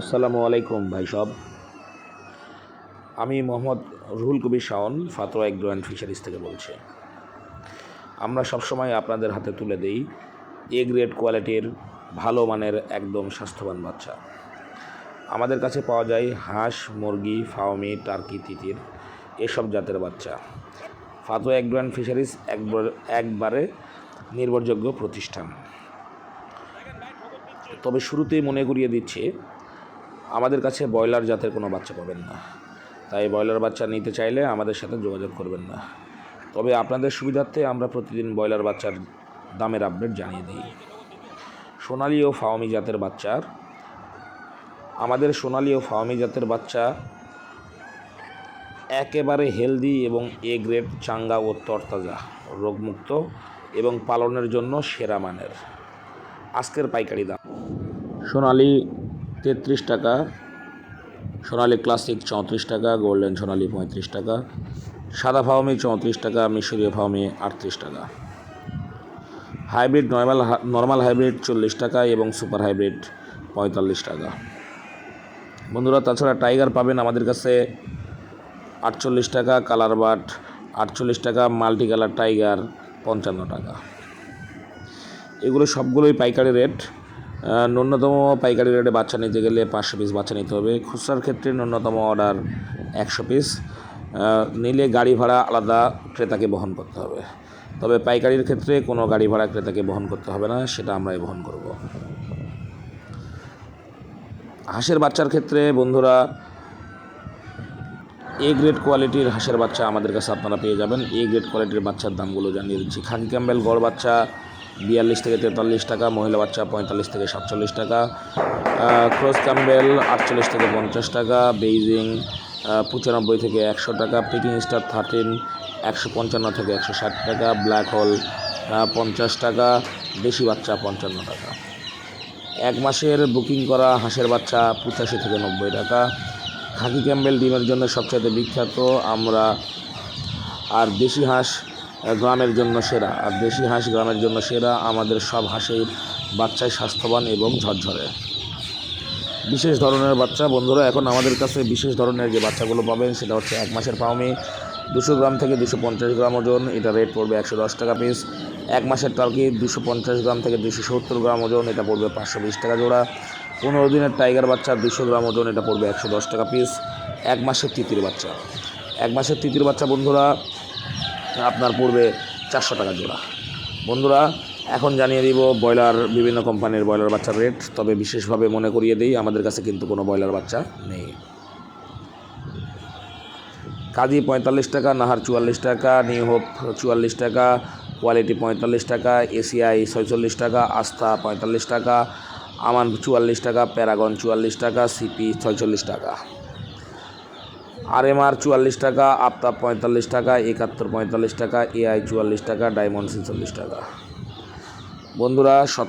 আসসালামু আলাইকুম ভাই সব। আমি Mohammad Ruhul Kabir Shaon, Fatwa agro and fisheries থেকে বলছি। আমরা সবসময় আপনাদের হাতে তুলে দেই এ গ্রেড কোয়ালিটির ভালো মানের একদম স্বাস্থ্যবান বাচ্চা। আমাদের কাছে পাওয়া যায় হাঁস, মুরগি, ফাওমি, টার্কি, তিতির, এসব জাতের বাচ্চা। ফাতোয়া এগ্রো অ্যান্ড ফিশারিজ একবার একবারে নির্ভরযোগ্য প্রতিষ্ঠান। তবে শুরুতেই মনে করিয়ে দিচ্ছি আমাদের কাছে ব্রয়লার জাতের কোনো বাচ্চা পাবেন না। তাই ব্রয়লার বাচ্চা নিতে চাইলে আমাদের সাথে যোগাযোগ করবেন না। তবে আপনাদের সুবিধার্থে আমরা প্রতিদিন ব্রয়লার বাচ্চার দামের আপডেট জানিয়ে দিই। সোনালি ও ফাওমি জাতের বাচ্চার আমাদের সোনালি ও ফাওমি জাতের বাচ্চা একেবারে হেলদি এবং এ গ্রেড চাঙ্গা ও তরতাজা, রোগমুক্ত এবং পালনের জন্য সেরা মানের। আজকের পাইকারি দাম। সোনালি তেত্রিশ টাকা, সোনালি ক্লাসিক চৌত্রিশ টাকা, গোল্ডেন সোনালি পঁয়ত্রিশ টাকা, সাদা ফাউমি চৌত্রিশ টাকা, মিশরীয় ফাউমি আটত্রিশ টাকা। হাইব্রিড নর্মাল নর্মাল হাইব্রিড চল্লিশ টাকা এবং সুপার হাইব্রিড পঁয়তাল্লিশ টাকা। বন্ধুরা, তাছাড়া টাইগার পাবেন আমাদের কাছে আটচল্লিশ টাকা, কালার বাট আটচল্লিশ টাকা, মাল্টি কালার টাইগার পঞ্চান্ন টাকা। এগুলো সবগুলোই পাইকারি রেট। ন্যূনতম পাইকারি রেটে বাচ্চা নিতে গেলে পাঁচশো পিস বাচ্চা নিতে হবে। খুচরার ক্ষেত্রে ন্যূনতম অর্ডার একশো পিস নিলে গাড়ি ভাড়া আলাদা ক্রেতাকে বহন করতে হবে। তবে পাইকারির ক্ষেত্রে কোনো গাড়ি ভাড়া ক্রেতাকে বহন করতে হবে না, সেটা আমরাই বহন করব। হাঁসের বাচ্চার ক্ষেত্রে বন্ধুরা এ গ্রেড কোয়ালিটির হাঁসের বাচ্চা আমাদের কাছে আপনারা পেয়ে যাবেন। এ গ্রেড কোয়ালিটির বাচ্চার দামগুলো জানিয়ে দিচ্ছি। খাকি ক্যাম্বেল গড় বাচ্চা বিয়াল্লিশ থেকে তেতাল্লিশ টাকা, মহিলা বাচ্চা পঁয়তাল্লিশ থেকে সাতচল্লিশ টাকা ক্রস ক্যাম্বেল আটচল্লিশ থেকে পঞ্চাশ টাকা, বেইজিং পঁচানব্বই থেকে একশো টাকা, পিকিং স্টার থার্টিন একশো পঞ্চান্ন থেকে একশো ষাট টাকা, ব্ল্যাক হোল পঞ্চাশ টাকা, দেশি বাচ্চা পঞ্চান্ন টাকা। এক মাসের বুকিং করা হাঁসের বাচ্চা পঁচাশি থেকে নব্বই টাকা। খাকি ক্যাম্বেল ডিমের জন্য সবচাইতে বিখ্যাত, আমরা আর দেশি হাঁস গ্রামের জন্য সেরা, আর দেশি হাঁস গ্রামের জন্য সেরা, আমাদের সব হাঁসের বাচ্চাই স্বাস্থ্যবান এবং ঝরঝরে। বিশেষ ধরনের বাচ্চা, বন্ধুরা, এখন আমাদের কাছে বিশেষ ধরনের যে বাচ্চাগুলো পাবেন সেটা হচ্ছে এক মাসের পাওমি, দুশো গ্রাম থেকে দুশো পঞ্চাশ গ্রাম ওজন, এটা রেট পড়বে একশো দশ টাকা পিস। এক মাসের টার্কি, দুশো পঞ্চাশ গ্রাম থেকে দুশো সত্তর গ্রাম ওজন, এটা পড়বে পাঁচশো বিশ টাকা জোড়া। পনেরো দিনের টাইগার বাচ্চা, দুশো গ্রাম ওজন, এটা পড়বে একশো দশ টাকা পিস। এক মাসের তিতির বাচ্চা। এক মাসের তিতির বাচ্চা, বন্ধুরা আপনার পড়বে চারশো টাকা জোড়া। বন্ধুরা, এখন জানিয়ে দিব ব্রয়লার, বিভিন্ন কোম্পানির ব্রয়লার বাচ্চার রেট। তবে বিশেষভাবে মনে করিয়ে দিই, আমাদের কাছে কিন্তু কোনো ব্রয়লার বাচ্চা নেই। কাজী পঁয়তাল্লিশ টাকা, নাহার চুয়াল্লিশ টাকা নিউ হোপ চুয়াল্লিশ টাকা, কোয়ালিটি পঁয়তাল্লিশ টাকা, এসিআই ছয়চল্লিশ টাকা, আস্থা পঁয়তাল্লিশ টাকা, আমান চুয়াল্লিশ টাকা, প্যারাগন চুয়াল্লিশ টাকা, সিপি ছয়চল্লিশ টাকা। আর এম আর চুয়াল্লিশ টাকা, আফতাব পঁয়তাল্লিশ টাকা, একাত্তর পঁয়তাল্লিশ টাকা এআই চুয়াল্লিশ টাকা, ডায়মন্ড ছেচল্লিশ টাকা। বন্ধুরা সব